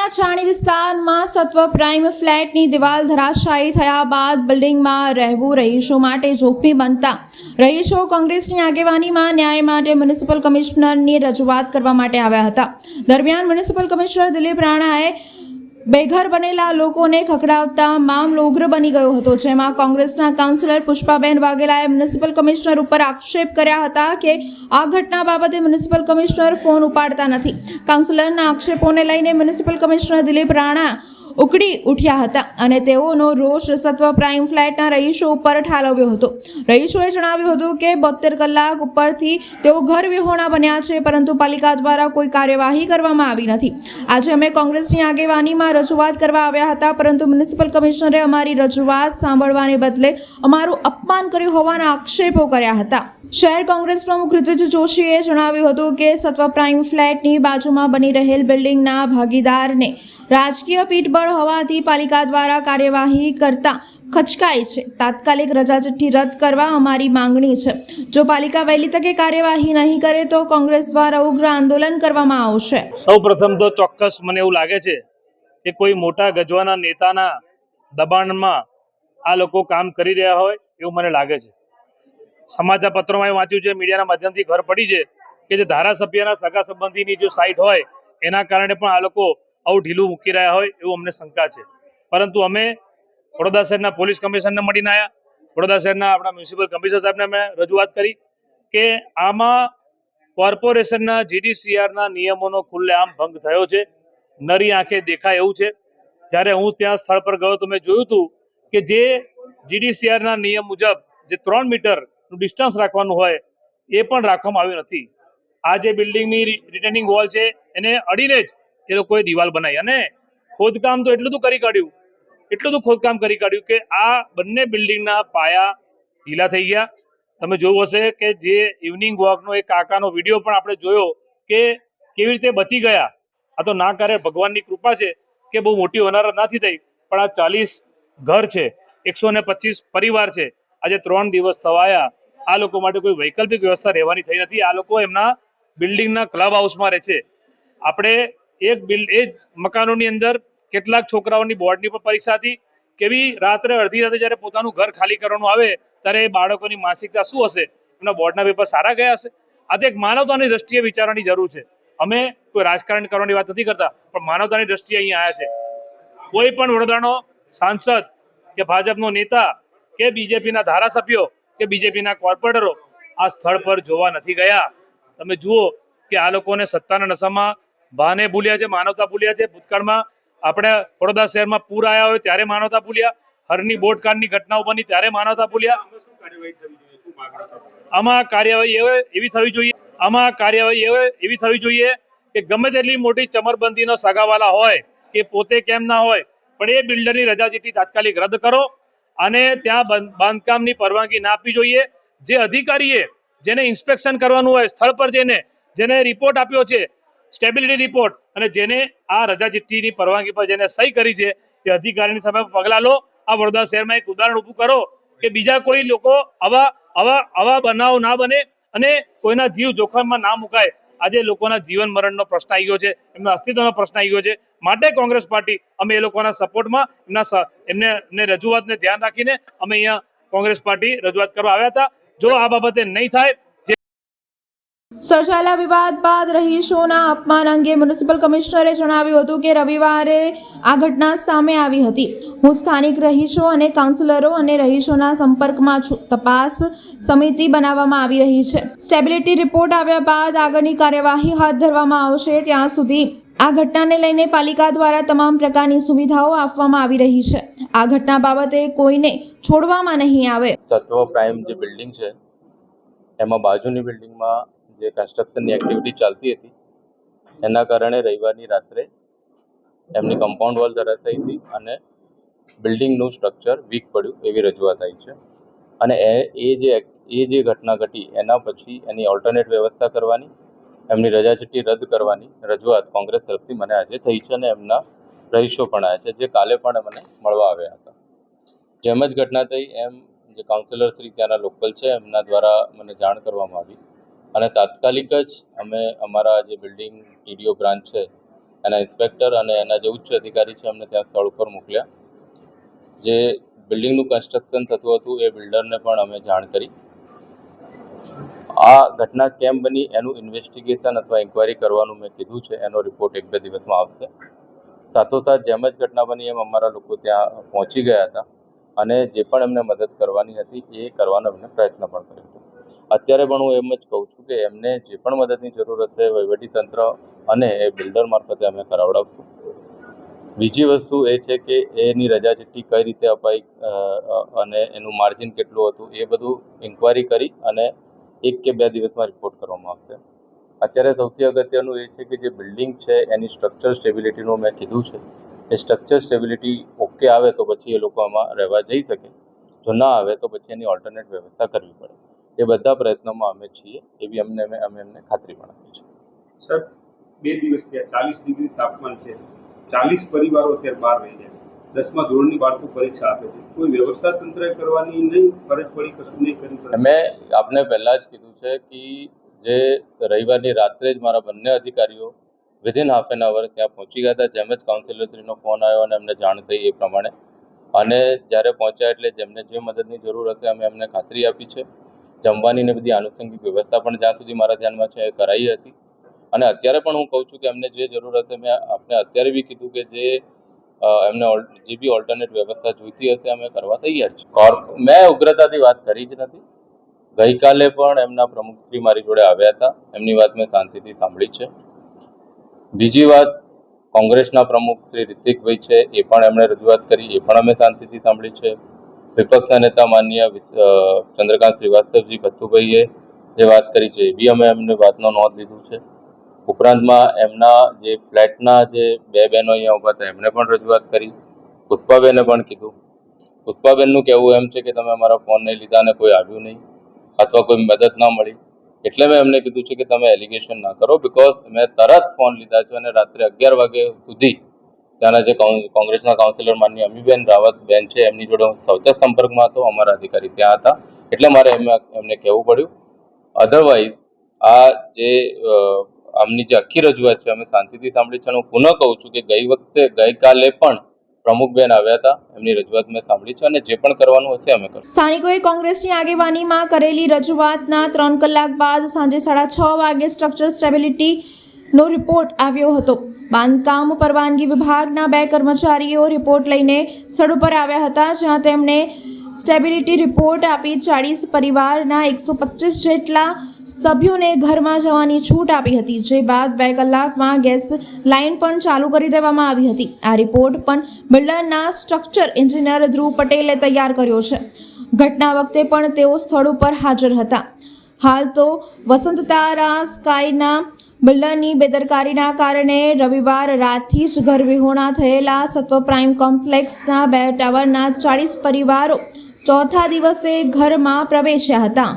વડોદરાના છાણી વિસ્તારમાં સત્વ પ્રાઇમ ફ્લેટની દિવાલ ધરાશાયી થયા બાદ બિલ્ડિંગમાં રહેવું રહીશો માટે જોખમી બનતા રહીશો કોંગ્રેસની આગેવાનીમાં ન્યાય માટે મ્યુનિસિપલ કમિશનરની રજૂઆત કરવા માટે આવ્યા હતા. દરમિયાન મ્યુનિસિપલ કમિશનર દિલીપ રાણાએ બેઘર બનેલા લોકોને ખખડાવતા મામલો ઉગ્ર બની ગયો હતો, જેમાં કોંગ્રેસના કાઉન્સિલર પુષ્પાબેન વાઘેલાએ મ્યુનિસિપલ કમિશનર ઉપર આક્ષેપ કર્યા હતા કે આ ઘટના બાબતે મ્યુનિસિપલ કમિશનર ફોન ઉપાડતા નથી. કાઉન્સિલરના આક્ષેપોને લઈને મ્યુનિસિપલ કમિશનર દિલીપ રાણા ઉકળી ઉઠ્યા હતા અને તેઓનો રોષ સત્વ પ્રાઇમ ફ્લેટના રહીશો ઉપર ઠાલવ્યો હતો. રહીશોએ જણાવ્યું હતું કે બોતેર કલાક ઉપરથી તેઓ ઘર વિહોણા બન્યા છે, પરંતુ પાલિકા દ્વારા કોઈ કાર્યવાહી કરવામાં આવી નથી. આજે અમે કોંગ્રેસની આગેવાનીમાં રજૂઆત કરવા આવ્યા હતા, પરંતુ મ્યુનિસિપલ કમિશનરે અમારી રજૂઆત સાંભળવાને બદલે અમારું અપમાન કર્યું હોવાના આક્ષેપો કર્યા હતા. શહેર કોંગ્રેસ પ્રમુખ ઋત્વિજ જોશીએ જણાવ્યું હતું કે સત્વ પ્રાઇમ ફ્લેટની બાજુમાં બની રહેલ બિલ્ડિંગના ભાગીદારને રાજકીય પીઠબળ હોવાથી પાલિકા દ્વારા કાર્યવાહી કરતા ખચકાય છે. તાત્કાલિક રજા ચિઠ્ઠી રદ કરવા અમારી માંગણી છે. જો પાલિકા વહેલી તકે કાર્યવાહી નહીં કરે તો કોંગ્રેસ દ્વારા ઉગ્ર આંદોલન કરવામાં આવશે. સૌ પ્રથમ તો ચોક્કસ મને એવું લાગે છે કે કોઈ મોટા ગજવાના નેતાના દબાણમાં આ લોકો કામ કરી રહ્યા હોય એવું મને લાગે છે. સમાચાર પત્રોમાં વાંચ્યું છે, મીડિયાના માધ્યમથી ખબર પડી છે કે જે ધારાસભ્યના સગા સંબંધીની જો સાઇટ હોય, એના કારણે પણ આ લોકો આવું ઢીલું મૂકી રહ્યા હોય એવું અમને શંકા છે. પરંતુ અમે વડોદરા શહેરના પોલીસ કમિશનરને મળીને આવ્યા વડોદરા શહેરના આપણા મ્યુનિસિપલ કમિશનર સાહેબને અમે રજૂઆત કરી કે આમાં કોર્પોરેશનના જીડીસીઆરના નિયમોનો ખુલ્લેઆમ ભંગ થયો છે. નરી આંખે દેખાય એવું છે. જ્યારે હું ત્યાં સ્થળ પર ગયો તો મેં જોયું હતું કે જે જીડીસીઆરના નિયમ મુજબ જે ત્રણ મીટરનું ડિસ્ટન્સ રાખવાનું હોય, એ પણ રાખવામાં આવ્યું નથી. આ જે બિલ્ડિંગની રિટર્નિંગ વોલ છે, એને અડીને જ એ લોકોએ દિવાલ બનાવી. અને ખોદકામ તો એટલું તો કરી કાઢ્યું, એટલું તો ખોદકામ કરી કાઢ્યું કે આ બંને બિલ્ડિંગના પાયા ઢીલા થઈ ગયા. તમે જોયું હશે કે જે ઇવનિંગ વોકનો એક કાકાનો વીડિયો પણ આપણે જોયો કે કેવી રીતે બચી ગયા. આ તો ના કરે, ભગવાનની કૃપા છે કે બહુ મોટી હોનારત નથી થઈ, પણ આ ચાલીસ ઘર છે, એકસો પરિવાર છે. આજે ત્રણ દિવસ થવાયા આ લોકો માટે કોઈ વૈકલ્પિક વ્યવસ્થા રહેવાની થઈ નથી. આ લોકો એમના બિલ્ડિંગના ક્લબ હાઉસમાં રહે છે. આપણે એક એ જ મકાનોની અંદર કેટલાક છોકરાઓની બોર્ડની પણ પરીક્ષા હતી. કેવી રાત્રે અડધી રાતે જ્યારે પોતાનું ઘર ખાલી કરવાનું આવે, ત્યારે એ બાળકોની માનસિકતા શું હશે? એમના બોર્ડના પેપર સારા ગયા હશે? આજે એક માનવતાની દ્રષ્ટિએ વિચારવાની જરૂર છે. અમે કોઈ રાજકારણ કરવાની વાત નથી કરતા, પણ માનવતાની દ્રષ્ટિએ અહીંયા આવ્યા છે. કોઈ પણ વડોદરાનો સાંસદ કે ભાજપનો નેતા કે બીજેપીના ધારાસભ્યો કે બીજેપીના કોર્પોરેટરો આ સ્થળ પર જોવા નથી ગયા? તમે જુઓ કે આ લોકોને સત્તાના નશામાં ભાને ભૂલ્યા છે, માનવતા ભૂલ્યા છે. ભૂતકાળમાં આપણે વડોદરા શહેરમાં પૂર આવ્યા હોય ત્યારે માનવતા ભૂલ્યા. હરની બોટકારની ઘટનાઓ બની ત્યારે માનવતા ભૂલ્યા. આમાં કાર્યવાહી એવી- થવી જોઈએ આમાં કાર્યવાહી એવી- થવી જોઈએ કે ગમે તેટલી મોટી ચમરબંધીનો સગાવાલા હોય કે પોતે કેમ ના હોય, પણ એ બિલ્ડરની રજા ચીઠી તાત્કાલિક રદ કરો. અને ત્યાં બંધ- બાંધકામની પરવાનગી ના આપવી જોઈએ. જે અધિકારીએ જેને ઇન્સ્પેક્શન કરવાનું હોય, સ્થળ પર જઈને જેને રિપોર્ટ આપ્યો છે સ્ટેબિલિટી રિપોર્ટ અને જેને આ રજા ચિઠ્ઠીની પરવાનગી પર જેને સહી કરી છે તે અધિકારીની સામે પગલાં લો. આ વડોદરા શહેરમાં એક ઉદાહરણ ઊભું કરો કે બીજા કોઈ લોકો આવા આવા આવા બનાવ ના બને અને કોઈના જીવ જોખમમાં ના મુકાય. આજે લોકોના જીવન મરણનો પ્રશ્ન આવી ગયો છે, એમના અસ્તિત્વનો પ્રશ્ન આવી ગયો છે. માટે કોંગ્રેસ પાર્ટી અમે એ લોકોના સપોર્ટમાં એમના એમને એમને રજૂઆતને ધ્યાન રાખીને અમે અહીંયા કોંગ્રેસ પાર્ટી રજૂઆત કરવા આવ્યા હતા. જો આ બાબતે નહીં થાય સર્જાયેલા વિવાદ બાદ રહીશોના અપમાન અંગે મ્યુનિસિપલ કમિશનરે જણાવ્યું હતું કે રવિવારે આ ઘટના સામે આવી હતી. હું સ્થાનિક રહીશો અને કાઉન્સિલરો અને રહીશોના સંપર્કમાં છું. તપાસ સમિતિ બનાવવામાં આવી રહી છે. સ્ટેબિલિટી રિપોર્ટ આવ્યા બાદ આગળની કાર્યવાહી હાથ ધરવામાં આવશે. ત્યાં સુધી આ ઘટનાને લઈને પાલિકા દ્વારા તમામ પ્રકારની સુવિધાઓ આપવામાં આવી રહી છે. આ ઘટના બાબતે કોઈને છોડવામાં નહીં આવે. સત્વ પ્રાઇમ જે બિલ્ડિંગ છે, એમાં બાજુની બિલ્ડિંગમાં જે કન્સ્ટ્રક્શનની એક્ટિવિટી ચાલતી હતી, એના કારણે રવિવારની રાત્રે એમની કમ્પાઉન્ડ વોલ ધરાશાયી હતી અને બિલ્ડિંગનું સ્ટ્રક્ચર વીક પડ્યું એવી રજૂઆત આવી છે. અને એ એ જે એ જે ઘટના ઘટી, એના પછી એની ઓલ્ટરનેટ વ્યવસ્થા કરવાની, એમની રજા ચિઠ્ઠી રદ કરવાની રજૂઆત કોંગ્રેસ તરફથી મને આજે થઈ છે અને એમના રહીશો પણ આવ્યા છે, જે કાલે પણ મને મળવા આવ્યા હતા. જેમ જ ઘટના થઈ, એમ જે કાઉન્સિલર શ્રી ત્યાંના લોકલ છે, એમના દ્વારા મને જાણ કરવામાં આવી. અને તાત્કાલિક જ અમે અમારા જે બિલ્ડિંગ ટીડીઓ બ્રાન્ચ છે, એના ઇન્સ્પેક્ટર અને એના જે ઉચ્ચ અધિકારી છે, અમને ત્યાં સ્થળ ઉપર મોકલ્યા. જે બિલ્ડિંગનું કન્સ્ટ્રક્શન થતું હતું, એ બિલ્ડરને પણ અમે જાણ કરી. આ ઘટના કેમ બની, એનું ઇન્વેસ્ટિગેશન અથવા ઇન્ક્વાયરી કરવાનું મેં કીધું છે, એનો રિપોર્ટ એક બે દિવસમાં આવશે. સાથોસાથ જેમ જ ઘટના બની, એમ અમારા લોકો ત્યાં પહોંચી ગયા હતા અને જે પણ એમને મદદ કરવાની હતી, એ કરવાનો એમને પ્રયત્ન પણ કર્યો હતો. અત્યારે પણ હું એમ જ કહું છું કે એમને જે પણ મદદની જરૂર હશે, વહીવટીતંત્ર અને એ બિલ્ડર મારફતે અમે કરાવડાવશું. બીજી વસ્તુ એ છે કે એની રજા ચિઠ્ઠી કઈ રીતે અપાઈ અને એનું માર્જિન કેટલું હતું એ બધું ઇન્ક્વાયરી કરી અને એક કે બે દિવસમાં રિપોર્ટ કરવામાં આવશે. અત્યારે સૌથી અગત્યનું એ છે કે જે બિલ્ડિંગ છે, એની સ્ટ્રક્ચર સ્ટેબિલિટીનું મેં કીધું છે. એ સ્ટ્રક્ચર સ્ટેબિલિટી ઓકે આવે તો પછી એ લોકો આમાં રહેવા જઈ શકે. જો ના આવે તો પછી એની ઓલ્ટરનેટ વ્યવસ્થા કરવી પડે. એ બધા પ્રયત્નોમાં અમે છીએ એવી અમને અમે અમે એમને ખાતરી પણ આપી છે સર બે દિવસ ત્યાં ચાલીસ ડિગ્રી તાપમાન છે. ચાલીસ પરિવારો અત્યારે બહાર રહી જાય દસમા ધોરણની બાળકો પરીક્ષા આપે છે. કોઈ વ્યવસ્થા તંત્ર કરવાની નહીં? ફરજ પડી કશું નહીં કરી મેં આપને પહેલાં જ કીધું છે કે જે રવિવારની રાત્રે જ મારા બંને અધિકારીઓ વિધિન હાફ એન અવર ત્યાં પહોંચી ગયા હતા. જેમ જ કાઉન્સિલરશ્રીનો ફોન આવ્યો અને એમને જાણ થઈ એ પ્રમાણે. અને જ્યારે પહોંચ્યા એટલે જેમને જે મદદની જરૂર હશે અમે એમને ખાતરી આપી છે. જમવાની ને બધી આનુષંગિક વ્યવસ્થા પણ જ્યાં સુધી મારા ધ્યાનમાં છે એ કરાઈ હતી. અને અત્યારે પણ હું કહું છું કે એમને જે જરૂર હશે, મેં આપને અત્યારે બી કીધું કે જે એમને જે બી ઓલ્ટરનેટ વ્યવસ્થા જોઈતી હશે, અમે કરવા તૈયાર છીએ. કોર્પ, મેં ઉગ્રતાથી વાત કરી જ નથી. ગઈકાલે પણ એમના પ્રમુખશ્રી મારી જોડે આવ્યા હતા. એમની વાત મેં શાંતિથી સાંભળી છે. બીજી વાત, કોંગ્રેસના પ્રમુખ શ્રી રિતિકભાઈ છે, એ પણ એમણે રજૂઆત કરી, એ પણ અમે શાંતિથી સાંભળી છે. વિપક્ષના નેતા માન્ય ચંદ્રકાંત શ્રીવાસ્તવજી ભથ્થુભાઈએ જે વાત કરી છે એ બી અમે એમને વાતનો નોંધ લીધું છે. ઉપરાંતમાં એમના જે ફ્લેટના જે બે બહેનો અહીંયા ઊભા હતા એમણે પણ રજૂઆત કરી. પુષ્પાબેને પણ કીધું. પુષ્પાબેનનું કહેવું એમ છે કે તમે અમારા ફોન નહીં લીધા અને કોઈ આવ્યું નહીં અથવા કોઈ મદદ ના મળી. એટલે મેં એમને કીધું છે કે તમે એલિગેશન ના કરો બિકોઝ મેં તરત ફોન લીધા છે અને રાત્રે અગિયાર વાગે સુધી ત્યાંના જે કોંગ્રેસના કાઉન્સિલર માનની અમીબેન રાવત બેન છે, એમની જોડે હું સૌતે સંપર્કમાં હતો, અમારા અધિકારી ત્યાં હતા, એટલે મારે એમને કહેવું પડ્યું. અધરવાઇઝ આ જે આમની જે આખી રજૂઆત છે, અમે શાંતિથી સાંભળી છે હું પુનઃ કહું છું કે ગઈ વખતે, ગઈકાલે પણ પ્રમુખબેન આવ્યા હતા, એમની રજૂઆત મેં સાંભળી છે, અને જે પણ કરવાનું હશે અમે કરશું. સ્થાનિકોએ કોંગ્રેસની આગેવાનીમાં કરેલી રજૂઆતના ત્રણ કલાક બાદ સાંજે સાડા છ વાગે સ્ટ્રક્ચર સ્ટેબિલિટીનો રિપોર્ટ આવ્યો હતો. બાંધકામ પરવાનગી વિભાગના બે કર્મચારીઓ રિપોર્ટ લઈને સ્થળ ઉપર આવ્યા હતા, જ્યાં તેમણે સ્ટેબિલિટી રિપોર્ટ આપી ચાળીસ પરિવારના એકસો પચીસ જેટલા સભ્યોને ઘરમાં જવાની છૂટ આપી હતી, જે બાદ બે કલાકમાં ગેસ લાઇન પણ ચાલુ કરી દેવામાં આવી હતી. આ રિપોર્ટ પણ બિલ્ડરના સ્ટ્રક્ચર એન્જિનિયર ધ્રુવ પટેલે તૈયાર કર્યો છે. ઘટના વખતે પણ તેઓ સ્થળ ઉપર હાજર હતા. હાલ તો વસંતતારા સ્કાયના બિલ્ડરની બેદરકારીના કારણે રવિવાર રાતથી જ ઘર વિહોણા થયેલા સત્વ પ્રાઇમ કોમ્પ્લેક્સના બે ટાવરના ચાળીસ પરિવારો ચોથા દિવસે ઘરમાં પ્રવેશ્યા હતા.